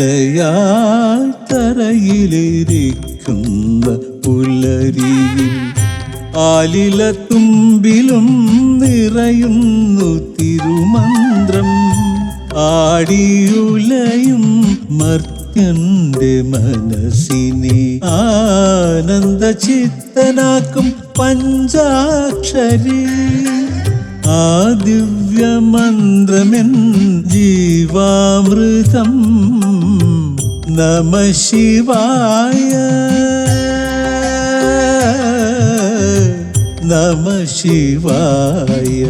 അരയാൽ തറയിലിരിക്കുന്ന പുലരിയിൽ ആലിലത്തുമ്പിലും നിറയുന്നു തിരുമന്ത്രം. ആടിയുലയും മർത്യന്റെ മനസ്സിനെ ആനന്ദ ചിത്തനാക്കും പഞ്ചാക്ഷരി. ആ ദിവ്യമന്ത്രമെൻ ജീവാമൃതം നമ ശിവായ. നമ ശിവായ.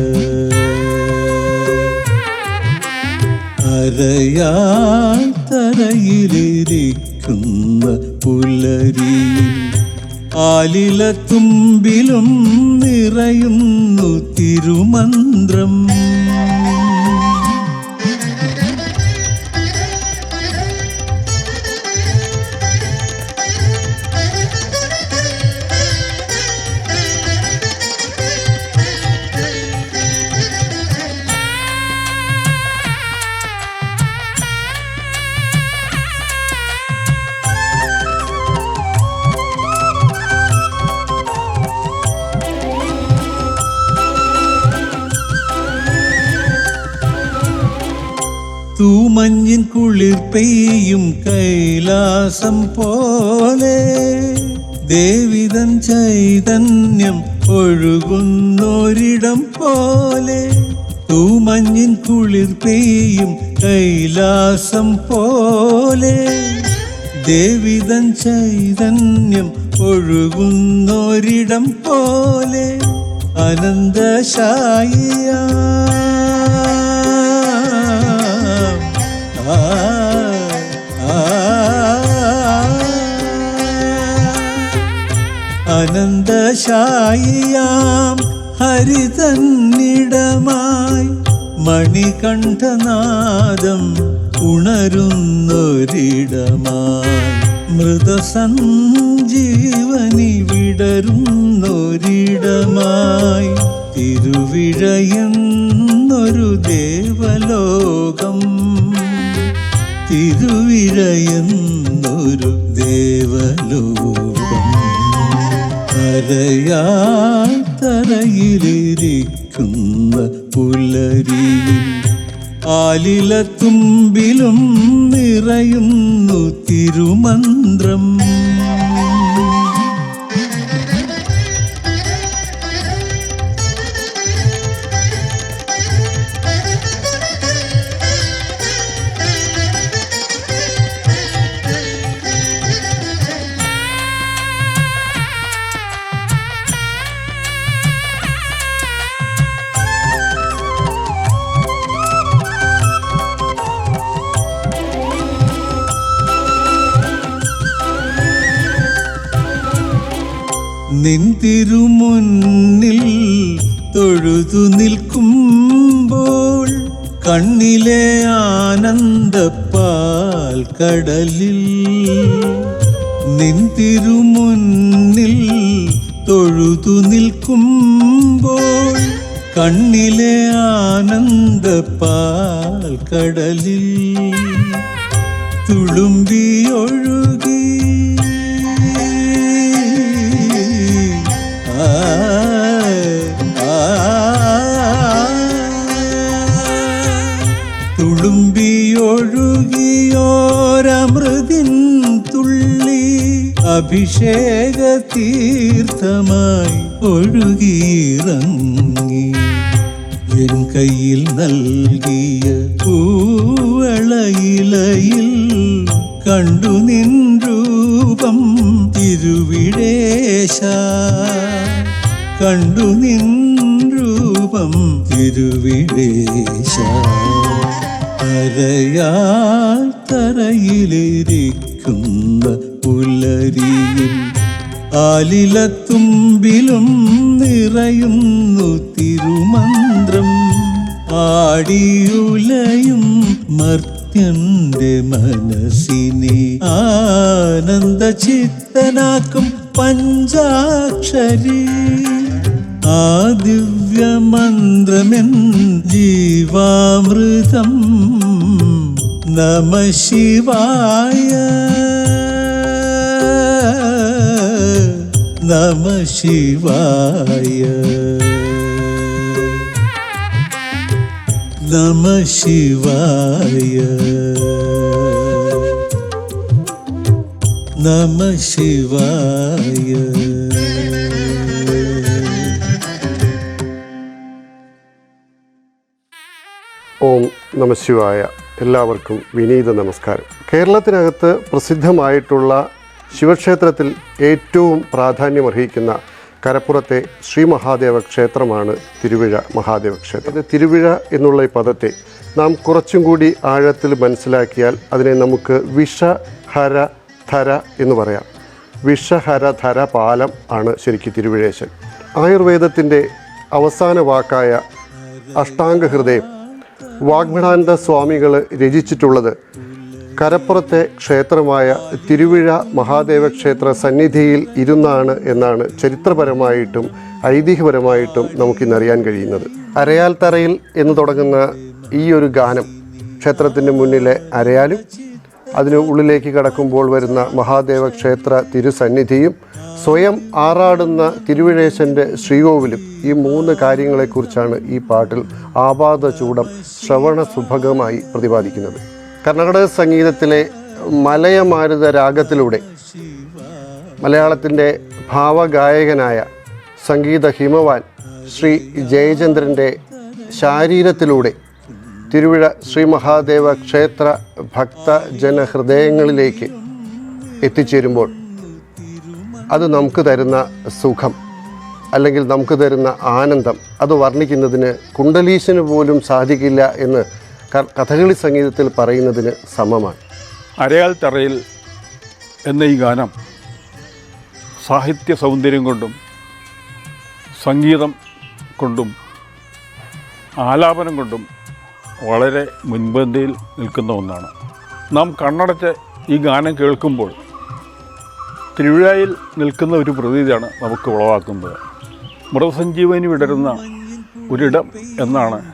പുലരി പുലരിയിൽ ആലിലത്തുമ്പിലും നിറയുന്നു തിരുമന്ത്രം. തൂമഞ്ഞിൻ കുളിർ പെയ്യും കൈലാസം പോലെ. ദേവിതൻ ചൈതന്യം ഒഴുകുന്നൊരിടം പോലെ. തൂമഞ്ഞിൻ കുളിർ പെയ്യും കൈലാസം പോലെ. ദേവിതൻ ചൈതന്യം ഒഴുകുന്നൊരിടം പോലെ. അനന്തശായിയ അനന്തശായിയാം ഹരിതന്നിടമായി മണികണ്ഠനാദം ഉണരുന്നൊരിടമായി. മൃതസഞ്ജീവനി വിടരുന്നൊരിടമായി തിരുവിഴയെന്നൊരു ദേവലോകം. തിരുവിഴയെന്നൊരു ദേവലോകം. അരയാൽ തറയിലിരിക്കുന്ന പുലരിയിൽ ആലിലത്തുമ്പിലും നിറയുന്നു തിരുമന്ത്രം. നിൻ തിരുമുന്നിൽ തൊഴുതു നിൽക്കുമ്പോൾ കണ്ണിലെ ആനന്ദപ്പാൽ കടലിൽ നിൻ തിരുമുന്നിൽ തൊഴുതു നിൽക്കുമ്പോൾ കണ്ണിലെ ആനന്ദപ്പാൽ കടലിൽ തുളുമ്പിയൊഴുകി തുളുമ്പിയൊഴുകിയോരമൃതിൻ തുള്ളി അഭിഷേക തീർത്ഥമായി ഒഴുകിയിറങ്ങി എൻ കയ്യിൽ നൽകിയ പൂവളയിലയിൽ കണ്ടു നിൻ രൂപം തിരുവിടേശ കണ്ടു നിൻ രൂപം തിരുവിടേശ അരയാൽ തറയിലിരിക്കുന്ന പുലരിയിൽ ആലിലത്തുമ്പിലും നിറയുന്നു തിരുമന്ത്രം. ആടിയുലയും മർത്യന്റെ മനസ്സിനെ ആനന്ദ ചിത്തനാക്കും പഞ്ചാക്ഷരി. ആ ദിവ്യമന്ത്രമെൻ ജീവാമൃതം നമ ശിവായ. നമ ശിവായ. നമ ശിവായ. നമ ശിവായ. നമശിവായ എല്ലാവർക്കും വിനീത നമസ്കാരം. കേരളത്തിനകത്ത് പ്രസിദ്ധമായിട്ടുള്ള ശിവക്ഷേത്രത്തിൽ ഏറ്റവും പ്രാധാന്യമർഹിക്കുന്ന കരപ്പുറത്തെ ശ്രീ മഹാദേവ ക്ഷേത്രമാണ് തിരുവിഴ മഹാദേവ ക്ഷേത്രം തിരുവിഴ എന്നുള്ള ഈ പദത്തെ നാം കുറച്ചും കൂടി ആഴത്തിൽ മനസ്സിലാക്കിയാൽ അതിനെ നമുക്ക് വിഷഹര ധര എന്ന് പറയാം. വിഷഹര ധര പാലം ആണ് ശരിക്കും തിരുവിഴേശൻ. ആയുർവേദത്തിന്റെ അവസാന വാക്കായ അഷ്ടാംഗ ഹൃദയം വാഗ്ഭടാനന്ദ സ്വാമികൾ രചിച്ചിട്ടുള്ളത് കരപ്പുറത്തെ ക്ഷേത്രമായ തിരുവിഴ മഹാദേവ ക്ഷേത്ര സന്നിധിയിൽ ഇരുന്നാണ് എന്നാണ് ചരിത്രപരമായിട്ടും ഐതിഹ്യപരമായിട്ടും നമുക്കിന്നറിയാൻ കഴിയുന്നത്. അരയാൽ തറയിൽ എന്ന് തുടങ്ങുന്ന ഈ ഒരു ഗാനം ക്ഷേത്രത്തിന്റെ മുന്നിലെ അരയാലും അതിന് ഉള്ളിലേക്ക് കടക്കുമ്പോൾ വരുന്ന മഹാദേവ ക്ഷേത്ര തിരുസന്നിധിയും സ്വയം ആറാടുന്ന തിരുവിഴേശന്റെ ശ്രീകോവിലും ഈ മൂന്ന് കാര്യങ്ങളെക്കുറിച്ചാണ് ഈ പാട്ടിൽ ആപാദ ചൂടം ശ്രവണ സുഭഗമായി പ്രതിപാദിക്കുന്നത്. കർണാടക സംഗീതത്തിലെ മലയമാരുത രാഗത്തിലൂടെ മലയാളത്തിന്റെ ഭാവഗായകനായ സംഗീത ഹിമവാൻ ശ്രീ ജയചന്ദ്രന്റെ ശാരീരത്തിലൂടെ തിരുവിഴ ശ്രീ മഹാദേവ ക്ഷേത്ര ഭക്ത ജനഹൃദയങ്ങളിലേക്ക് എത്തിച്ചേരുമ്പോൾ അത് നമുക്ക് തരുന്ന സുഖം അല്ലെങ്കിൽ നമുക്ക് തരുന്ന ആനന്ദം. അത് വർണിക്കുന്നതിന് കുണ്ടലീശന് പോലും സാധിക്കില്ല എന്ന് കഥകളി സംഗീതത്തിൽ പറയുന്നതിന് സമമാണ്. അരയാൽ തറയിൽ എന്ന ഈ ഗാനം സാഹിത്യ സൗന്ദര്യം കൊണ്ടും സംഗീതം കൊണ്ടും ആലാപനം കൊണ്ടും വളരെ മുൻപന്തിയിൽ നിൽക്കുന്ന ഒന്നാണ്. നാം കണ്ണടച്ച് ഈ ഗാനം കേൾക്കുമ്പോൾ തിരുവിഴായിൽ നിൽക്കുന്ന ഒരു പ്രതീതിയാണ് നമുക്ക് ഉളവാക്കുന്നത്. മൃതസഞ്ജീവനി വിടരുന്ന ഒരിടം എന്നാണ്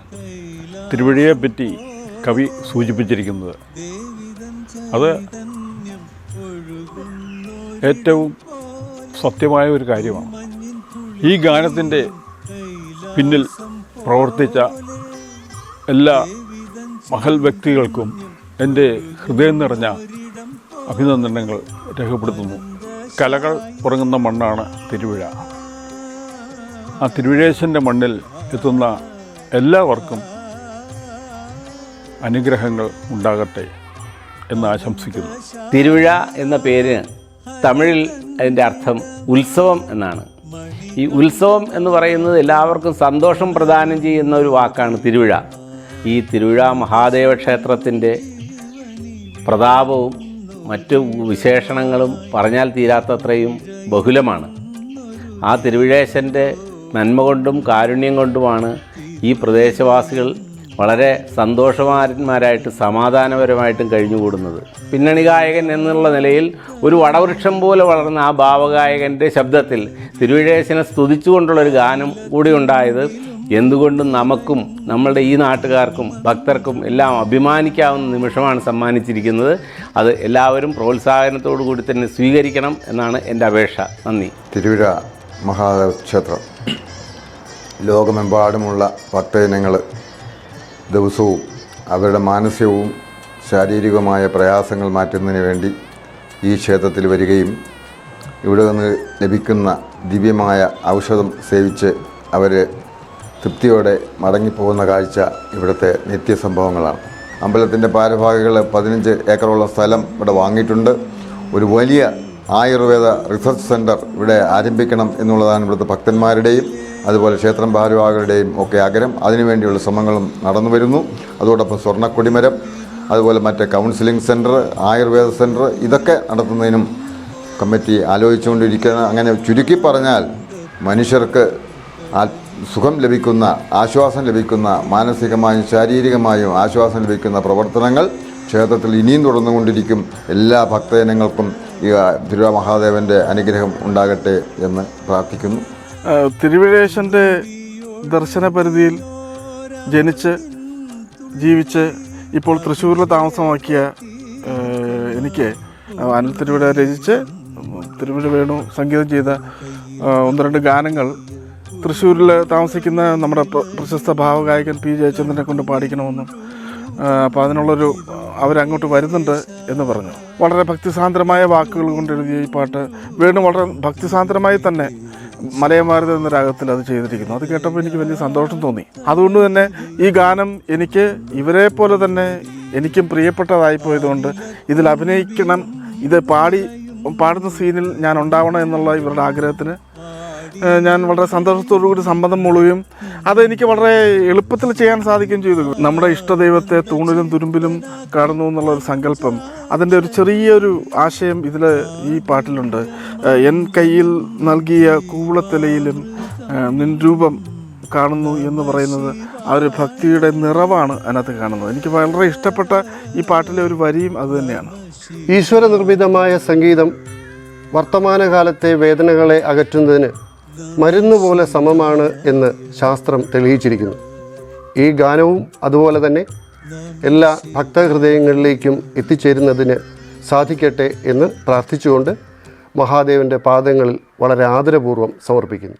തിരുവഴിയെപ്പറ്റി കവി സൂചിപ്പിച്ചിരിക്കുന്നത്. അത് ഏറ്റവും സത്യമായ ഒരു കാര്യമാണ്. ഈ ഗാനത്തിന്റെ പിന്നിൽ പ്രവർത്തിച്ച എല്ലാ മഹൽ വ്യക്തികൾക്കും എന്റെ ഹൃദയം നിറഞ്ഞ അഭിനന്ദനങ്ങൾ രേഖപ്പെടുത്തുന്നു. കലകൾ ഉറങ്ങുന്ന മണ്ണാണ് തിരുവിഴ. ആ തിരുവിഴേശന്റെ മണ്ണിൽ എത്തുന്ന എല്ലാവർക്കും അനുഗ്രഹങ്ങൾ ഉണ്ടാകട്ടെ എന്ന് ആശംസിക്കുന്നു. തിരുവിഴ എന്ന പേര് തമിഴിൽ അതിന്റെ അർത്ഥം ഉത്സവം എന്നാണ്. ഈ ഉത്സവം എന്ന് പറയുന്നത് എല്ലാവർക്കും സന്തോഷം പ്രദാനം ചെയ്യുന്ന ഒരു വാക്കാണ് തിരുവിഴ. ഈ തിരുവിഴ മഹാദേവ ക്ഷേത്രത്തിന്റെ പ്രതാപവും മറ്റു വിശേഷണങ്ങളും പറഞ്ഞാൽ തീരാത്തത്രയും ബഹുലമാണ്. ആ തിരുവിഴേശന്റെ നന്മ കൊണ്ടും കാരുണ്യം കൊണ്ടുമാണ് ഈ പ്രദേശവാസികൾ വളരെ സന്തോഷമാരന്മാരായിട്ട് സമാധാനപരമായിട്ടും കഴിഞ്ഞുകൂടുന്നത്. പിന്നണി ഗായകൻ എന്നുള്ള നിലയിൽ ഒരു വടവൃക്ഷം പോലെ വളർന്ന ആ ഭാവഗായകന്റെ ശബ്ദത്തിൽ തിരുവിഴേശനെ സ്തുതിച്ചുകൊണ്ടുള്ളൊരു ഗാനം കൂടി ഉണ്ടായത് എന്തുകൊണ്ടും നമുക്കും നമ്മളുടെ ഈ നാട്ടുകാർക്കും ഭക്തർക്കും എല്ലാം അഭിമാനിക്കാവുന്ന നിമിഷമാണ് സമ്മാനിച്ചിരിക്കുന്നത്. അത് എല്ലാവരും പ്രോത്സാഹനത്തോടു കൂടി തന്നെ സ്വീകരിക്കണം എന്നാണ് എന്റെ അപേക്ഷ. നന്ദി. തിരുവിഴ മഹാദേവ ക്ഷേത്രം. ലോകമെമ്പാടുമുള്ള ഭക്തജനങ്ങൾ ദിവസവും അവരുടെ മാനസികവും ശാരീരികവുമായ പ്രയാസങ്ങൾ മാറ്റുന്നതിന് വേണ്ടി ഈ ക്ഷേത്രത്തിൽ വരികയും ഇവിടെ നിന്ന് ലഭിക്കുന്ന ദിവ്യമായ ഔഷധം സേവിച്ച് അവർ തൃപ്തിയോടെ മടങ്ങിപ്പോകുന്ന കാഴ്ച ഇവിടുത്തെ നിത്യസംഭവങ്ങളാണ്. അമ്പലത്തിന്റെ പാരഭാഗികൾ പതിനഞ്ച് ഏക്കറുള്ള സ്ഥലം ഇവിടെ വാങ്ങിയിട്ടുണ്ട്. ഒരു വലിയ ആയുർവേദ റിസർച്ച് സെന്റർ ഇവിടെ ആരംഭിക്കണം എന്നുള്ളതാണ് ഇവിടുത്തെ ഭക്തന്മാരുടെയും അതുപോലെ ക്ഷേത്രം ഭാരവാഹികളുടെയും ഒക്കെ ആഗ്രഹം. അതിനുവേണ്ടിയുള്ള ശ്രമങ്ങളും നടന്നു വരുന്നു. അതോടൊപ്പം സ്വർണക്കൊടിമരം അതുപോലെ മറ്റ് കൗൺസിലിംഗ് സെന്റർ ആയുർവേദ സെന്റർ ഇതൊക്കെ നടത്തുന്നതിനും കമ്മിറ്റി ആലോചിച്ചുകൊണ്ടിരിക്കുന്ന അങ്ങനെ ചുരുക്കി പറഞ്ഞാൽ മനുഷ്യർക്ക് ആ- സുഖം ലഭിക്കുന്ന ആശ്വാസം ലഭിക്കുന്ന മാനസികമായും ശാരീരികമായും ആശ്വാസം ലഭിക്കുന്ന പ്രവർത്തനങ്ങൾ ക്ഷേത്രത്തിൽ ഇനിയും തുടർന്നുകൊണ്ടിരിക്കും. എല്ലാ ഭക്തജനങ്ങൾക്കും ഈ തിരുവാ മഹാദേവന്റെ അനുഗ്രഹം ഉണ്ടാകട്ടെ എന്ന് പ്രാർത്ഥിക്കുന്നു. തിരുവിഴേശന്റെ ദർശന പരിധിയിൽ ജനിച്ച് ജീവിച്ച് ഇപ്പോൾ തൃശ്ശൂരിൽ താമസമാക്കിയ എനിക്ക് അനിൽ തിരുവിട രചിച്ച് തിരുവിട വേണു സംഗീതം ചെയ്ത ഒന്ന് രണ്ട് ഗാനങ്ങൾ തൃശ്ശൂരിൽ താമസിക്കുന്ന നമ്മുടെ പ്രശസ്ത ഭാവഗായകൻ പി ജയചന്ദ്രനെ കൊണ്ട് പാടിക്കണമെന്നും അപ്പോൾ അതിനുള്ളൊരു അവരങ്ങോട്ട് വരുന്നുണ്ട് എന്ന് പറഞ്ഞു. വളരെ ഭക്തിസാന്ദ്രമായ വാക്കുകൾ കൊണ്ട് എഴുതിയ ഈ പാട്ട് വീണ്ടും വളരെ ഭക്തിസാന്ദ്രമായി തന്നെ മലയമാരുത എന്ന രാഗത്തിൽ അത് ചെയ്തിരിക്കുന്നു. അത് കേട്ടപ്പോൾ എനിക്ക് വലിയ സന്തോഷം തോന്നി. അതുകൊണ്ട് തന്നെ ഈ ഗാനം എനിക്ക് ഇവരെ പോലെ തന്നെ എനിക്കും പ്രിയപ്പെട്ടതായി പോയതുകൊണ്ട് ഇതിൽ അഭിനയിക്കണം ഇത് പാടി പാടുന്ന സീനിൽ ഞാൻ ഉണ്ടാവണം എന്നുള്ള ഇവരുടെ ആഗ്രഹത്തിന് ഞാൻ വളരെ സന്തോഷത്തോടു കൂടി സമ്മതം അത് അതെനിക്ക് വളരെ എളുപ്പത്തിൽ ചെയ്യാൻ സാധിക്കുകയും ചെയ്തു. നമ്മുടെ ഇഷ്ടദൈവത്തെ തൂണിലും തുരുമ്പിലും കാണുന്നു എന്നുള്ള ഒരു സങ്കല്പം അതിന്റെ ഒരു ചെറിയൊരു ആശയം ഇതിൽ ഈ പാട്ടിലുണ്ട്. എൻ കയ്യിൽ നൽകിയ കൂവളത്തിലയിലും നിൻ രൂപം കാണുന്നു എന്ന് പറയുന്നത് ആ ഒരു ഭക്തിയുടെ നിറവാണ് അതിനകത്ത് കാണുന്നത്. എനിക്ക് വളരെ ഇഷ്ടപ്പെട്ട ഈ പാട്ടിലെ ഒരു വരിയും അതുതന്നെയാണ് ഈശ്വര നിർമ്മിതമായ സംഗീതം വർത്തമാനകാലത്തെ വേദനകളെ അകറ്റുന്നതിന് മരുന്ന് പോലെ സമമാണ് എന്ന് ശാസ്ത്രം തെളിയിച്ചിരിക്കുന്നു. ഈ ഗാനവും അതുപോലെ തന്നെ എല്ലാ ഭക്തഹൃദയങ്ങളിലേക്കും എത്തിച്ചേരുന്നതിന് സാധിക്കട്ടെ എന്ന് പ്രാർത്ഥിച്ചുകൊണ്ട് മഹാദേവന്റെ പാദങ്ങളിൽ വളരെ ആദരപൂർവം സമർപ്പിക്കുന്നു.